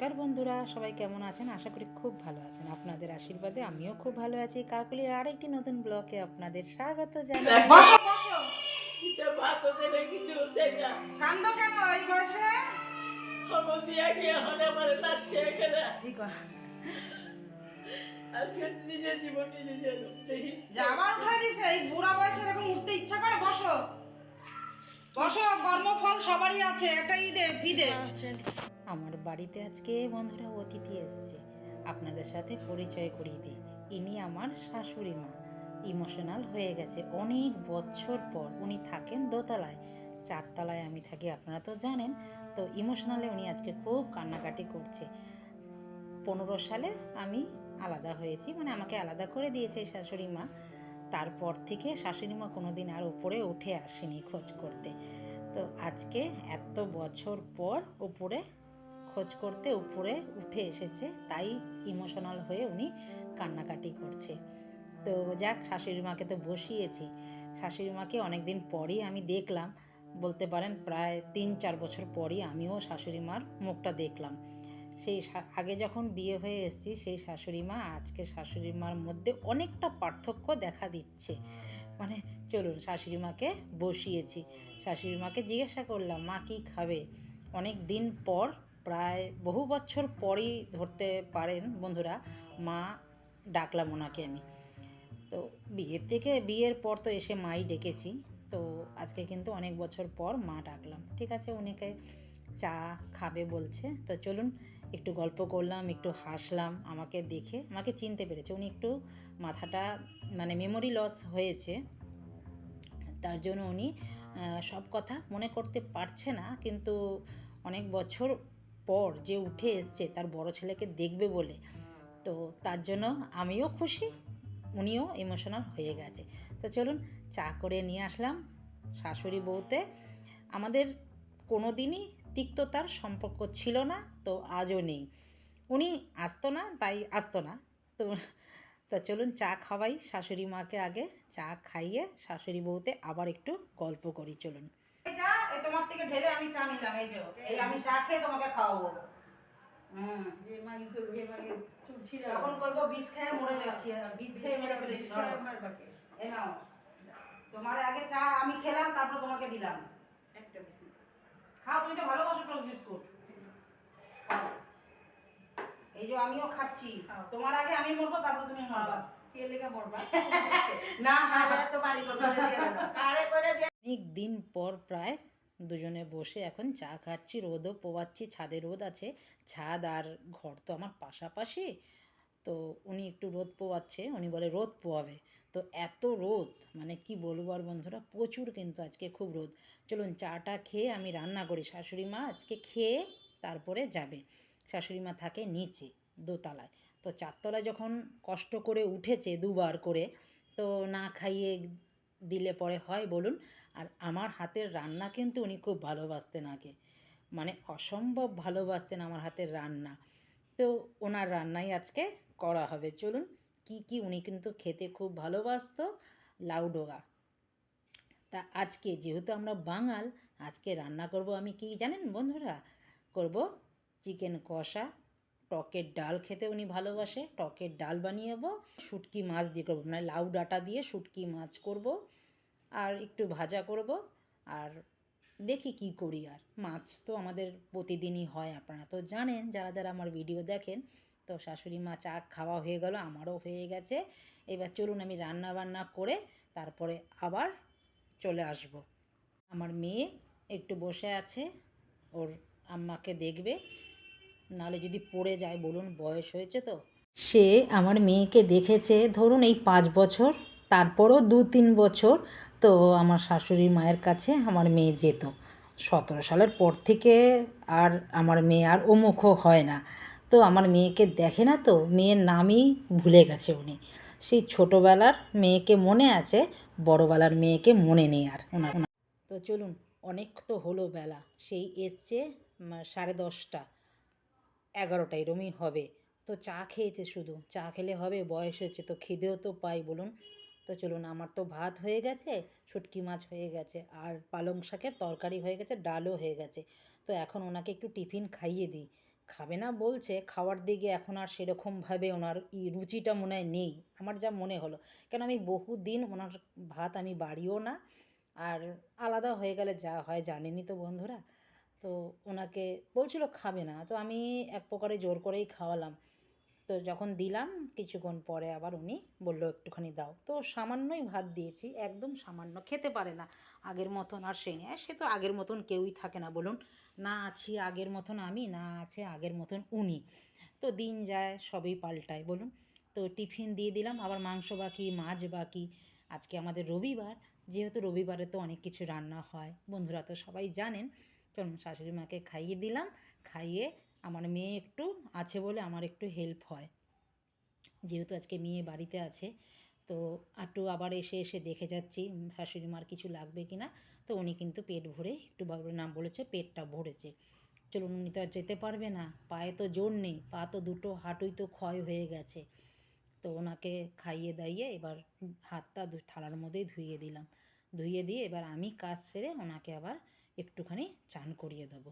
নমস্কার বন্ধুরা সবাই কেমন আছেন? আশা করি খুব ভালো আছেন। আপনাদের আশীর্বাদে আমিও খুব ভালো আছি। কাকুলির আরেকটি নতুন ব্লকে আপনাদের স্বাগত জানাই। ইচ্ছা করে? বসো। বসো কর্মফল সবারই আছে। একটা ঈদে ঈদে। আমার বাড়িতে আজকে বন্ধুরা অতিথি এসছে। আপনাদের সাথে পরিচয় করিয়ে দিই। ইনি আমার শাশুড়ি মা। ইমোশনাল হয়ে গেছে অনেক বছর পর। উনি থাকেন দোতলায়। চারতলায় আমি থাকি, আপনারা তো জানেন। তো ইমোশনালে উনি আজকে খুব কান্নাকাটি করছে। পনেরো সালে আমি আলাদা হয়েছি মানে আমাকে আলাদা করে দিয়েছে শাশুড়ি মা। তারপর থেকে শাশুড়ি মা কোনো দিন আর উপরে উঠে আসেনি খোঁজ করতে। তো আজকে এত বছর পর উপরে খোঁজ করতে উপরে উঠে এসেছে, তাই ইমোশনাল হয়ে উনি কান্নাকাটি করছে। তো যাক, শাশুড়ি মাকে তো বসিয়েছি। শাশুড়ি মাকে অনেক দিন পরই আমি দেখলাম, বলতে পারেন প্রায় তিন চার বছর পরই আমিও শাশুড়ি মার মুখটা দেখলাম। সেই আগে যখন বিয়ে হয়ে এসেছি, সেই শাশুড়ি মা আজকে শাশুড়ি মার মধ্যে অনেকটা পার্থক্য দেখা দিচ্ছে। মানে চলুন, শাশুড়ি মাকে বসিয়েছি। শাশুড়ি মাকে জিজ্ঞাসা করলাম, মা কী খাবে? অনেক দিন পর প্রায় বহু বছর পরই ধরতে পারেন বন্ধুরা, মা ডাকলাম ওনাকে আমি। তো বিয়ের থেকে, বিয়ের পর তো এসে মাই ডেকেছি। তো আজকে কিন্তু অনেক বছর পর মা ডাকলাম। ঠিক আছে, উনিকে চা খাবে বলছে। তো চলুন, একটু গল্প করলাম, একটু হাসলাম, আমাকে দেখে, আমাকে চিনতে পেরেছে। উনি একটু মাথাটা মানে মেমোরি লস হয়েছে। তার জন্য উনি সব কথা মনে করতে পারছে না। কিন্তু অনেক বছর পর যে উঠে এসছে তার বড় ছেলেকে দেখবে বলে। তো তার জন্য আমিও খুশি, উনিও ইমোশনাল হয়ে গেছে। তো চলুন, চা করে নিয়ে আসলাম শাশুড়ি বউতে। আমাদের কোনো দিনই তিক্ততার সম্পর্ক ছিল না, তো আজও নেই। উনি আসতো না, তাই আসতো না। তো, তা চলুন চা খাওয়াই শাশুড়ি মাকে আগে। চা খাইয়ে শাশুড়ি বউতে আবার একটু গল্প করি, চলুন। তোমার থেকে ঢেলে আমি চা নিলাম এই যে এই আমি চা খেয়ে তোমাকে খাওয়াবো। হুম। যে মাগি করব হে মাগি চুলছিল তখন করব বিষ খেয়ে মরে যাচ্ছি আর বিষ খেয়ে মেরে ফেলেছি ধরো। এ নাও তোমার আগে চা আমি খেলাম তারপর তোমাকে দিলাম। একটা বিস্কুট খাও। তুমি তো ভালোবাসো টোস্ট বিস্কুট। খাও। এই যে আমিও খাচ্ছি। তোমার আগে আমি মরবো তারপর তুমি মরবা। না অনেক দিন পর প্রায় দুজনে বসে এখন চা খাচ্ছি, রোদও পোয়াচ্ছি, ছাদে রোদ আছে, ছাদ আর ঘর তো আমার পাশাপাশি। তো উনি একটু রোদ পোয়াচ্ছে, উনি বলে, রোদ পোয়াবে। তো এত রোদ মানে কি বলব আর বন্ধুরা, প্রচুর কিন্তু আজকে খুব রোদ। চলুন চাটা খেয়ে আমি রান্না করি। শাশুড়ি মা আজকে খেয়ে তারপরে যাবে। শাশুড়ি মা থাকে নিচে, দোতলায়। তো চারতলায় যখন কষ্ট করে উঠেছে দুবার করে, তো না খাইয়ে দিলে পরে হয়, বলুন। আর আমার হাতের রান্না কিন্তু উনি খুব ভালোবাসতেন আগে। মানে অসম্ভব ভালোবাসতেন আমার হাতের রান্না। তো ওনার রান্নাই আজকে করা হবে। চলুন, কি কি উনি কিন্তু খেতে খুব ভালোবাসত? লাউডোগা তা আজকে যেহেতু আমরা বাঙাল, আজকে রান্না করব আমি কি জানেন বন্ধুরা? করব চিকেন কষা, টকের ডাল খেতে উনি ভালোবাসে, টকের ডাল বানিয়ে শুটকি মাছ দিয়ে করব। মানে লাউ ডাঁটা দিয়ে শুটকি মাছ করব। আর একটু ভাজা করব। আর দেখি কি করি আর। মাছ তো আমাদের প্রতিদিনই হয়, আপনারা তো জানেন, যারা যারা আমার ভিডিও দেখেন, তো শাশুড়ি মা চা খাওয়া হয়ে গেল, আমারও হয়ে গেছে। এবার চলুন আমি রান্না বান্না করে তারপরে আবার চলে আসব। আমার মেয়ে একটু বসে আছে, ওর আম্মাকে দেখবে, নাহলে যদি পড়ে যায়, বলুন বয়স হয়েছে তো। সে আমার মেয়েকে দেখেছে, ধরুন এই পাঁচ বছর, তারপরও দু তিন বছর তো আমার শাশুড়ি মায়ের কাছে আমার মেয়ে যেত। সতেরো সালের পর থেকে আর আমার মেয়ে আর ওমুখও হয় না। তো আমার মেয়েকে দেখে না তো, মেয়ের নামই ভুলে গেছে উনি। সেই ছোটোবেলার মেয়েকে মনে আছে, বড়বেলার মেয়েকে মনে নেই আর ওনার। তো চলুন, অনেক তো হলো বেলা। সেই এসছে সাড়ে দশটা। এগারোটা এরমই হবে। তো চা খেয়েছে শুধু। চা খেলে হবে, বয়স হয়েছে তো খিদেও তো পাই, বলুন। তো চলুন, আমার তো ভাত হয়ে গেছে, শুটকি মাছ হয়ে গেছে, আর পালং শাকের তরকারি হয়ে গেছে, ডালও হয়ে গেছে। তো এখন ওনাকে একটু টিফিন খাইয়ে দিই। খাবে না বলছে, খাওয়ার দিকে এখন আর সেরকমভাবে ওনার ই রুচিটা মনে হয় নেই। আমার যা মনে হলো, কেন আমি বহুদিন ওনার ভাত আমি বাড়িও না, আর আলাদা হয়ে গেলে যা হয় জানেনই তো বন্ধুরা। তো ওনাকে বলছিল, খাবে না। তো আমি এক প্রকারে জোর করেই খাওয়ালাম। তো যখন দিলাম, কিছুক্ষণ পরে আবার উনি বলল, একটুখানি দাও। তো সামান্যই ভাত দিয়েছি, একদম সামান্য, খেতে পারে না। আগের মতন আর সে নেই সে তো আগের মতন কেউই থাকে না, বলুন। না আছি আগের মতন আমি, না আছে আগের মতন উনি। তো দিন যায়, সবই পাল্টায়, বলুন। তো টিফিন দিয়ে দিলাম, আবার মাংস বাকি, মাছ বাকি। আজকে আমাদের রবিবার, যেহেতু রবিবারে তো অনেক কিছু রান্না হয়, বন্ধুরা তো সবাই জানেন। চলুন শাশুড়ি মাকে খাইয়ে দিলাম, খাইয়ে আমার মেয়ে একটু আছে বলে আমার একটু হেল্প হয়। যেহেতু আজকে মেয়ে বাড়িতে আছে, তো একটু আবার এসে এসে দেখে যাচ্ছি শাশুড়ি মার কিছু লাগবে কি না তো উনি কিন্তু পেট ভরে একটু নাম বলেছে পেটটা ভরেছে। চলুন, উনি তো আর যেতে পারবে না, পায়ে তো জোর নেই, পা তো দুটো, হাঁটুই তো ক্ষয় হয়ে গেছে। তো ওনাকে খাইয়ে দাইয়ে এবার হাতটা থালার মধ্যেই ধুইয়ে দিলাম। ধুইয়ে দিয়ে এবার আমি কাজ সেরে ওনাকে আবার একটুখানি চান করিয়ে দেবো।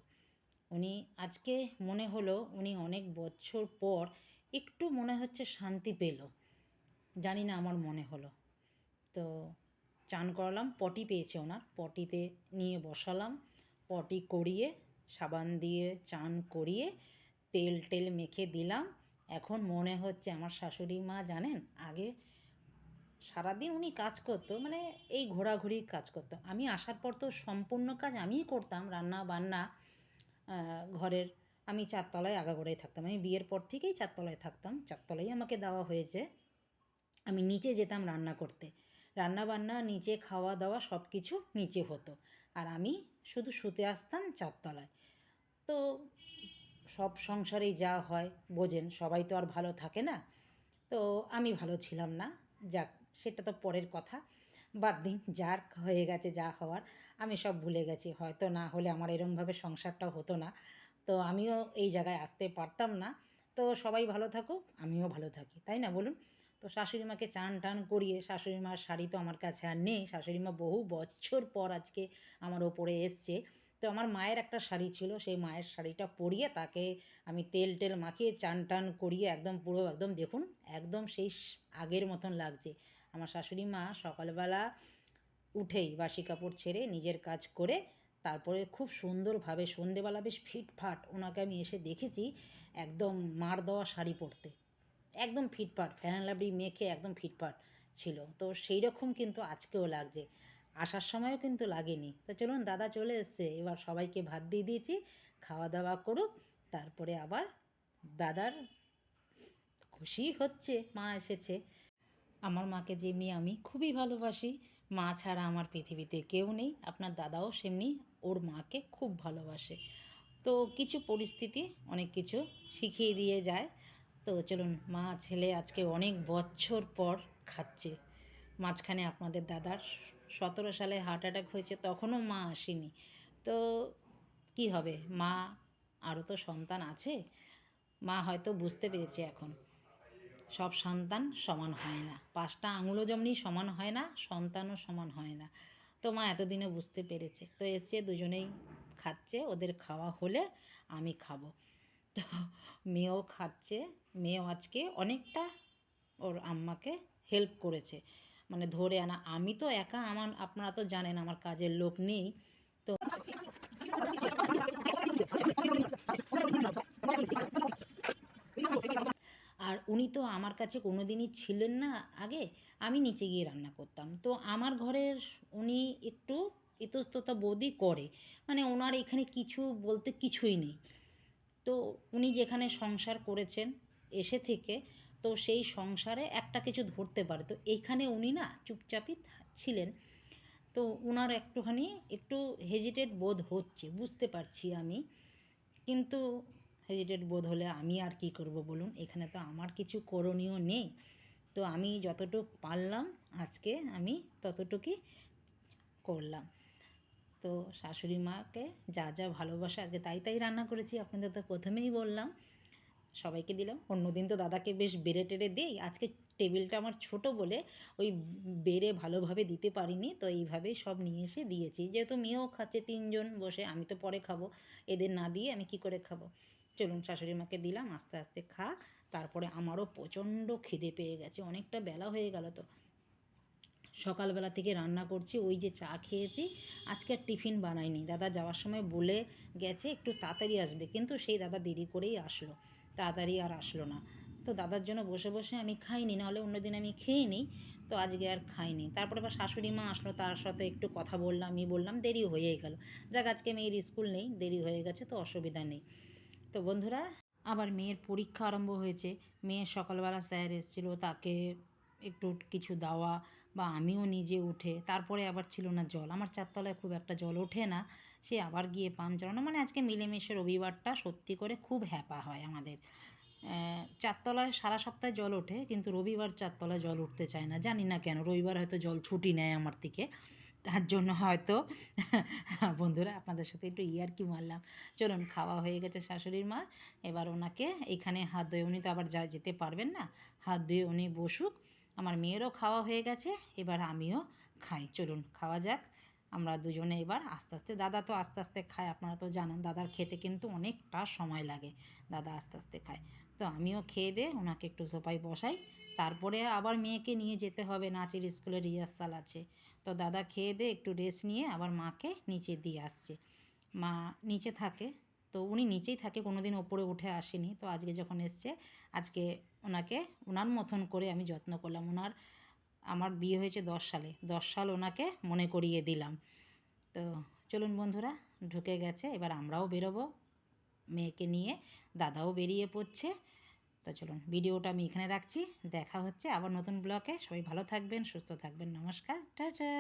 উনি আজকে মনে হলো উনি অনেক বছর পর একটু মনে হচ্ছে শান্তি পেল। জানি না আমার মনে হলো। তো চান করালাম, পটি পেয়েছে ওনার। পটিতে নিয়ে বসালাম, পটি করিয়ে, সাবান দিয়ে চান করিয়ে তেল টেল মেখে দিলাম। এখন মনে হচ্ছে আমার শাশুড়ি মা জানেন, আগে সারাদিন উনি কাজ করতো মানে এই ঘোরাঘুরির কাজ করতো। আমি আসার পর তো সম্পূর্ণ কাজ আমিই করতাম, রান্না বান্না ঘরের আমি চারতলায় আগাগোড়ায় থাকতাম। আমি বিয়ের পর থেকেই চারতলায় থাকতাম। চারতলায় আমাকে দেওয়া হয়েছে। আমি নিচে যেতাম রান্না করতে। রান্না বান্না নিচে খাওয়া দাওয়া সব কিছু নিচে হতো। আর আমি শুধু শুতে আসতাম চারতলায়। তো সব সংসারেই যা হয়, বোঝেন, সবাই তো আর ভালো থাকে না। তো আমি ভালো ছিলাম না। যাক, সেটা তো পরের কথা। বাদ দিন, যার হয়ে গেছে যা হওয়ার। আমি সব ভুলে গেছি। হয়তো না হলে আমার এরমভাবে সংসারটা হতো না। তো আমিও এই জায়গায় আসতে পারতাম না। তো সবাই ভালো থাকুক, আমিও ভালো থাকি, তাই না বলুন? তো শাশুড়ি মাকে চান টান করিয়ে শাশুড়ি মার শাড়ি তো আমার কাছে আর নেই। শাশুড়ি মা বহু বছর পর আজকে আমার ওপরে এসছে। তো আমার মায়ের একটা শাড়ি ছিল, সেই মায়ের শাড়িটা পরিয়ে তাকে আমি তেল টেল মাখিয়ে চান টান করিয়ে একদম পুরো একদম দেখুন, একদম সেই আগের মতন লাগছে। আমার শাশুড়ি মা সকালবেলা উঠেই বাসি কাপড় ছেড়ে নিজের কাজ করে তারপরে খুব সুন্দরভাবে সন্ধেবেলা বেশ ফিটফাট ওনাকে আমি এসে দেখেছি একদম মার দেওয়া শাড়ি পরতে। একদম ফিটফাট ফ্যান লাবড়ি মেখে একদম ফিটফাট ছিল। তো সেই রকম কিন্তু আজকেও লাগছে। আসার সময়ও কিন্তু লাগেনি। তো চলুন, দাদা চলে এসছে। এবার সবাইকে ভাত দিয়ে দিয়েছি খাওয়া দাওয়া করুক, তারপরে আবার দাদার খুশি হচ্ছে, মা এসেছে। আমার মাকে যেমনি আমি খুবই ভালোবাসি। মা ছাড়া আমার পৃথিবীতে কেউ নেই। আপনার দাদাও সেমনি ওর মাকে খুব ভালোবাসে। তো কিছু পরিস্থিতি, অনেক কিছু শিখিয়ে দিয়ে যায়। তো চলুন, মা, ছেলে আজকে অনেক বছর পর খাচ্ছে। মাঝখানে আপনাদের দাদার সতেরো সালে হার্ট অ্যাটাক হয়েছে, তখনও মা আসেনি। তো কি হবে? মা, আরও তো সন্তান আছে। মা হয়তো বুঝতে পেরেছে এখন। সব সন্তান সমান হয় না। পাঁচটা আঙুলও যেমনি সমান হয় না, সন্তানও সমান হয় না। তো মা এতদিনে বুঝতে পেরেছে। তো এসে দুজনেই খাচ্ছে, ওদের খাওয়া হলে আমি খাব। তো মেয়েও খাচ্ছে, মেয়েও আজকে অনেকটা ওর আম্মাকে হেল্প করেছে। মানে ধরে আনা, আমি তো একা আমার, আপনারা তো জানেন আমার কাজের লোক নেই। তো আর উনি তো আমার কাছে কোনো দিনই ছিলেন না আগে, আমি নিচে গিয়ে রান্না করতাম। তো আমার ঘরের উনি একটু ইতস্ততা বোধই করে। মানে ওনার এখানে কিছু বলতে কিছুই নেই। তো উনি যেখানে সংসার করেছেন এসে থেকে, তো সেই সংসারে একটা কিছু ধরতে পারে। তো এইখানে উনি না চুপচাপই ছিলেন। তো ওনার একটুখানি একটু হেজিটেট বোধ হচ্ছে, বুঝতে পারছি আমি। কিন্তু হেজিটেট বোধ হলে আমি আর কি করব বলুন? এখানে তো আমার কিছু করণীয় নেই। তো আমি যতটুকু পারলাম, আজকে আমি ততটুকুই করলাম। তো শাশুড়ি মাকে যা যা ভালোবাসা, আজকে তাই তাই রান্না করেছি, আপনাদের তো প্রথমেই বললাম। সবাইকে দিলাম। অন্যদিন তো দাদাকে বেশ বেড়ে টেড়ে দিই। আজকে টেবিলটা আমার ছোট বলে ওই বেড়ে ভালোভাবে দিতে পারিনি, তো এইভাবেই সব নিয়ে এসে দিয়েছি। যেহেতু মেয়েও খাচ্ছে, তিনজন বসে, আমি তো পরে খাব। এদের না দিয়ে আমি কি করে খাব? চলুন শাশুড়ি মাকে দিলাম, আস্তে আস্তে খা। তারপরে আমারও প্রচণ্ড খিদে পেয়ে গেছে, অনেকটা বেলা হয়ে গেল তো। সকালবেলা থেকে রান্না করছি, ওই যে চা খেয়েছি, আজকে আর টিফিন বানাইনি। দাদা যাওয়ার সময় বলে গেছে, একটু তাড়াতাড়ি আসবে, কিন্তু সেই দাদা দেরি করেই আসলো, তাড়াতাড়ি আর আসলো না। তো দাদার জন্য বসে বসে আমি খাইনি, নাহলে অন্যদিন আমি খেয়ে নিই, তো আজকে আর খাইনি। তারপরে আবার শাশুড়ি মা আসলো, তার সাথে একটু কথা বললাম, আমি বললাম দেরি হয়েই গেল। যাক, আজকে মেয়ের স্কুল নেই, দেরি হয়ে গেছে, তো অসুবিধা নেই। তো বন্ধুরা, আবার মেয়ের পরীক্ষা আরম্ভ হয়েছে। মেয়ের সকালবেলা স্যার এসেছিল, তাকে একটু কিছু দেওয়া বা আমিও নিজে উঠে। তারপরে আবার ছিল না জল। আমার চারতলায় খুব একটা জল ওঠে না। সে আবার গিয়ে পাম্প চালানো। মানে আজকে মিলেমিশে রবিবারটা সত্যি করে খুব হ্যাপা হয় আমাদের। চারতলায় সারা সপ্তাহে জল ওঠে, কিন্তু রবিবার চারতলায় জল উঠতে চায় না। জানি না কেন, রবিবার হয়তো জল ছুটি নেয় আমার থেকে তার জন্য হয়তো। বন্ধুরা, আপনাদের সাথে একটু ইয়ার কি মারলাম। চলুন, খাওয়া হয়ে গেছে শাশুড়ির মা। এবার ওনাকে এখানে হাত ধুয়ে, উনি তো আবার যা যেতে পারবেন না। হাত ধুয়ে উনি বসুক। আমার মেয়েরও খাওয়া হয়ে গেছে, এবার আমিও খাই। চলুন, খাওয়া যাক। আমরা দুজনে এবার আস্তে আস্তে, দাদা তো আস্তে আস্তে খায়, আপনারা তো জানেন, দাদার খেতে কিন্তু অনেকটা সময় লাগে। দাদা আস্তে আস্তে খায়। তো আমিও খেয়ে দিয়ে ওনাকে একটু সোফায় বসাই। তারপরে আবার মেয়েকে নিয়ে যেতে হবে, নাচের স্কুলে রিহার্সাল আছে। তো দাদা খেয়ে দিয়ে একটু রেস্ট নিয়ে আবার মাকে নিচে দিয়ে আসছে। মা নিচে থাকে, তো উনি নিচেই থাকে কোনো দিন ওপরে উঠে আসেনি। তো আজকে যখন এসছে, আজকে ওনাকে ওনার মতন করে আমি যত্ন করলাম। ওনার আমার বিয়ে হয়েছে দশ সালে, দশ সাল ওনাকে মনে করিয়ে দিলাম। তো চলুন বন্ধুরা, ঢুকে গেছে, এবার আমরাও বেরোবো। মেয়েকে নিয়ে দাদাও বেরিয়ে পড়ছে। তো চলুন ভিডিওটা আমি এখানে রাখছি। দেখা হচ্ছে আবার নতুন ব্লকে সবাই ভালো থাকবেন, সুস্থ থাকবেন। নমস্কার, টাটা!